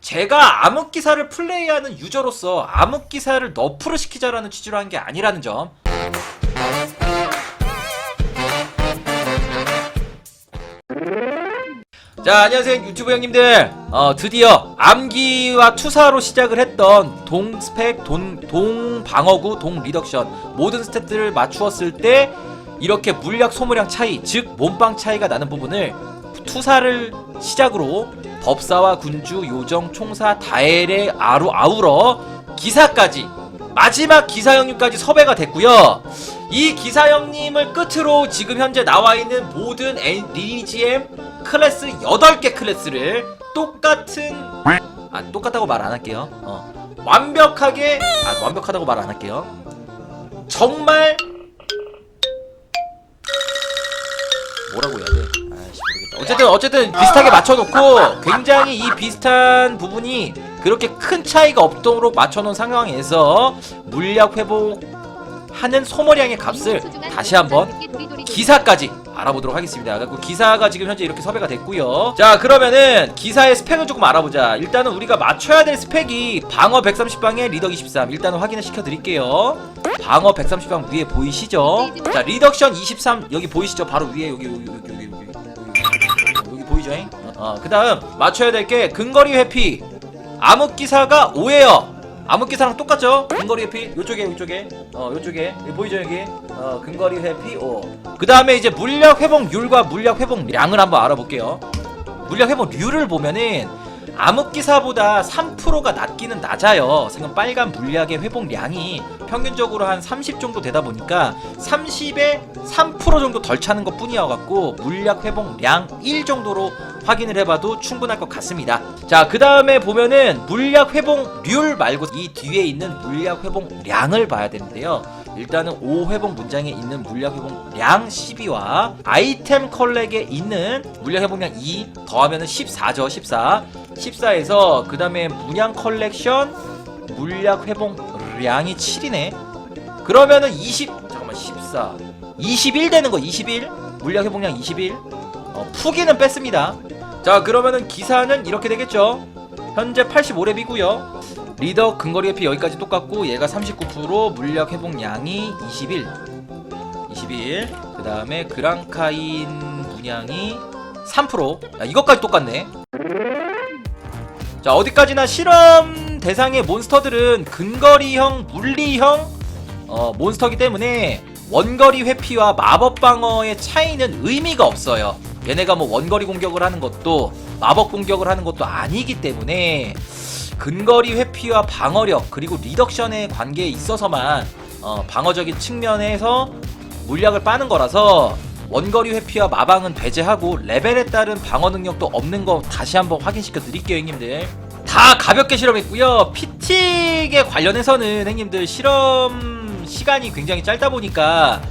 제가 암흑 기사를 플레이하는 유저로서 암흑 기사를 너프를 시키자라는 취지로 한 게 아니라는 점. 자 안녕하세요 유튜브 형님들. 어 드디어 암기와 투사로 시작을 했던 동스펙 동, 동방어구 동리덕션. 모든 스탯들을 맞추었을 때 이렇게 물약 소모량 차이 즉 몸빵 차이가 나는 부분을 투사를 시작으로 법사와 군주 요정 총사 다엘의 아루 아우러 기사까지 마지막 기사 형님까지 섭외가 됐고요. 이 기사 형님을 끝으로 지금 현재 나와 있는 모든 리지엠 클래스 8개 클래스를 똑같은 아 똑같다고 말 안 할게요. 어. 완벽하게 아 완벽하다고 말 안 할게요. 정말 뭐라고 해야 돼? 어쨌든 어쨌든 비슷하게 맞춰놓고 굉장히 이 비슷한 부분이 그렇게 큰 차이가 없도록 맞춰놓은 상황에서 물약 회복하는 소모량의 값을 다시 한번 기사까지 알아보도록 하겠습니다. 그리고 기사가 지금 현재 이렇게 섭외가 됐고요. 자 그러면은 기사의 스펙을 조금 알아보자. 일단은 우리가 맞춰야 될 스펙이 방어 130방에 리덕 23. 일단은 확인을 시켜드릴게요. 방어 130방 위에 보이시죠? 자 리덕션 23 여기 보이시죠? 바로 위에 여기 여기 여기 여기 여기 어, 그 다음 맞춰야 될 게 근거리 회피 암흑기사가 5예요. 암흑기사랑 똑같죠? 근거리 회피 요쪽에 요쪽에 어 요쪽에 여기 보이죠 여기 어 근거리 회피 5. 그 다음에 이제 물약 회복률과 물약 회복량을 한번 알아볼게요. 물약 회복률을 보면은 암흑기사보다 3%가 낮기는 낮아요. 지금 빨간 물약의 회복량이 평균적으로 한 30 정도 되다 보니까 30에 3% 정도 덜 차는 것 뿐이어갖고 물약 회복량 1 정도로 확인을 해봐도 충분할 것 같습니다. 자, 그 다음에 보면은 물약 회복률 말고 이 뒤에 있는 물약 회복량을 봐야 되는데요. 일단은 5 회복 문장에 있는 물약 회복량 12와 아이템 컬렉에 있는 물약 회복량 2 더하면 은 14죠, 14. 14에서 그 다음에 문양 컬렉션 물약 회복량이 7이네. 그러면은 20 잠깐만 14 21 되는 거 21 물약 회복량 21 어, 푸기는 뺐습니다. 자 그러면은 기사는 이렇게 되겠죠. 현재 85렙이고요. 리더 근거리 회피 여기까지 똑같고 얘가 39% 물약 회복량이 21 21. 그 다음에 그랑카인 분양이 3%. 야, 이것까지 똑같네. 자, 어디까지나 실험 대상의 몬스터들은 근거리형, 물리형 어, 몬스터기 때문에 원거리 회피와 마법 방어의 차이는 의미가 없어요. 얘네가 뭐 원거리 공격을 하는 것도 마법 공격을 하는 것도 아니기 때문에 근거리 회피와 방어력 그리고 리덕션의 관계에 있어서만 어, 방어적인 측면에서 물약을 빠는 거라서 원거리 회피와 마방은 배제하고 레벨에 따른 방어 능력도 없는 거 다시 한번 확인시켜 드릴게요 형님들. 다 가볍게 실험했고요. 피틱에 관련해서는 형님들 실험 시간이 굉장히 짧다 보니까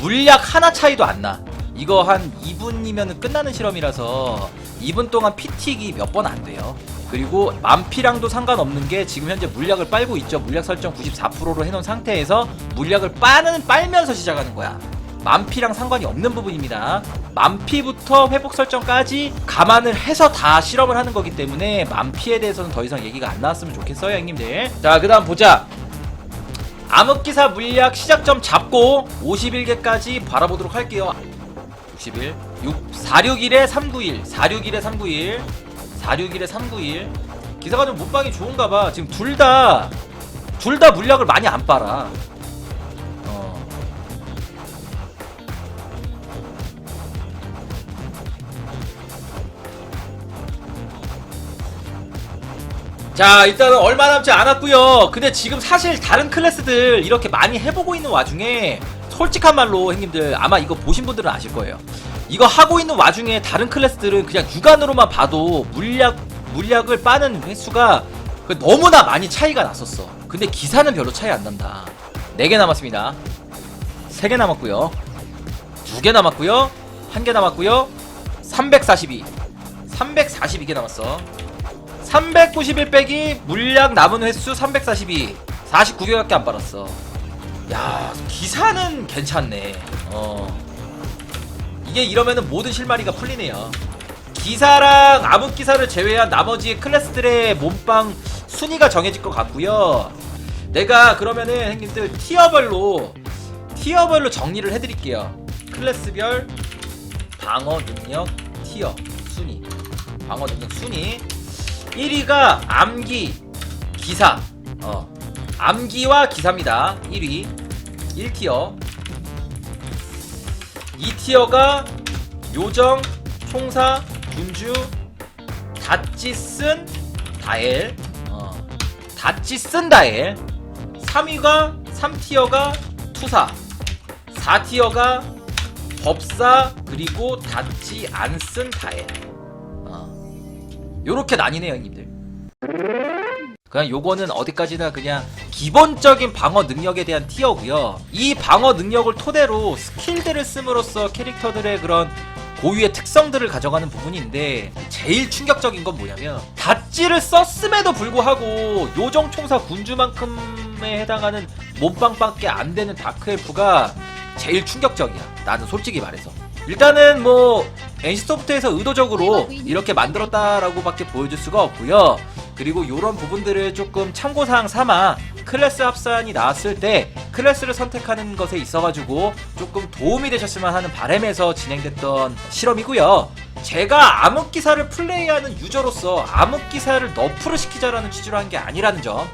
물약 하나 차이도 안나. 이거 한 2분이면 끝나는 실험이라서 2분 동안 피틱이 몇 번 안 돼요 그리고 만피랑도 상관없는 게 지금 현재 물약을 빨고 있죠. 물약 설정 94%로 해놓은 상태에서 물약을 빠는 빨면서 시작하는 거야. 만피랑 상관이 없는 부분입니다. 만피부터 회복 설정까지 감안을 해서 다 실험을 하는 거기 때문에 만피에 대해서는 더 이상 얘기가 안 나왔으면 좋겠어요, 형님들. 자, 그 다음 보자. 암흑기사 물약 시작점 잡고 51개까지 바라보도록 할게요. 61, 6, 461에 391, 461에 391. 461에 391 기사가 좀 못방이 좋은가 봐. 지금 둘 다 둘 다 물약을 많이 안 빨아. 어. 자 일단은 얼마 남지 않았고요. 근데 지금 사실 다른 클래스들 이렇게 많이 해보고 있는 와중에 솔직한 말로 형님들 아마 이거 보신 분들은 아실 거예요 이거 하고 있는 와중에 다른 클래스들은 그냥 육안으로만 봐도 물약 물약을 빠는 횟수가 그 너무나 많이 차이가 났었어. 근데 기사는 별로 차이 안 난다. 4개 남았습니다. 3개 남았고요. 2개 남았고요. 1개 남았고요. 342. 342개 남았어. 391 빼기 물약 남은 횟수 342. 49개밖에 안 빨았어. 야, 기사는 괜찮네. 어. 이게 이러면은 모든 실마리가 풀리네요. 기사랑 암흑기사를 제외한 나머지 클래스들의 몸빵 순위가 정해질 것 같고요. 내가 그러면은 형님들 티어별로 티어별로 정리를 해드릴게요. 클래스별 방어 능력 티어 순위. 방어 능력 순위. 1위가 암기 기사. 어 암기와 기사입니다. 1위. 1티어 2티어가 요정 총사 군주 다찌 쓴 다엘. 어. 다찌 쓴 다엘. 3위가 3티어가 투사. 4티어가 법사 그리고 닿지 안쓴 다엘. 어. 요렇게 나뉘네요 그냥 요거는 어디까지나 그냥 기본적인 방어 능력에 대한 티어고요. 이 방어 능력을 토대로 스킬들을 씀으로써 캐릭터들의 그런 고유의 특성들을 가져가는 부분인데 제일 충격적인 건 뭐냐면 닷지를 썼음에도 불구하고 요정 총사 군주만큼에 해당하는 몸빵밖에 안 되는 다크엘프가 제일 충격적이야. 나는 솔직히 말해서. 일단은 뭐 NC소프트에서 의도적으로 이렇게 만들었다라고밖에 보여줄 수가 없고요 그리고 이런 부분들을 조금 참고사항 삼아 클래스 합산이 나왔을 때 클래스를 선택하는 것에 있어가지고 조금 도움이 되셨으면 하는 바람에서 진행됐던 실험이고요. 제가 암흑기사를 플레이하는 유저로서 암흑기사를 너프를 시키자라는 취지로 한 게 아니라는 점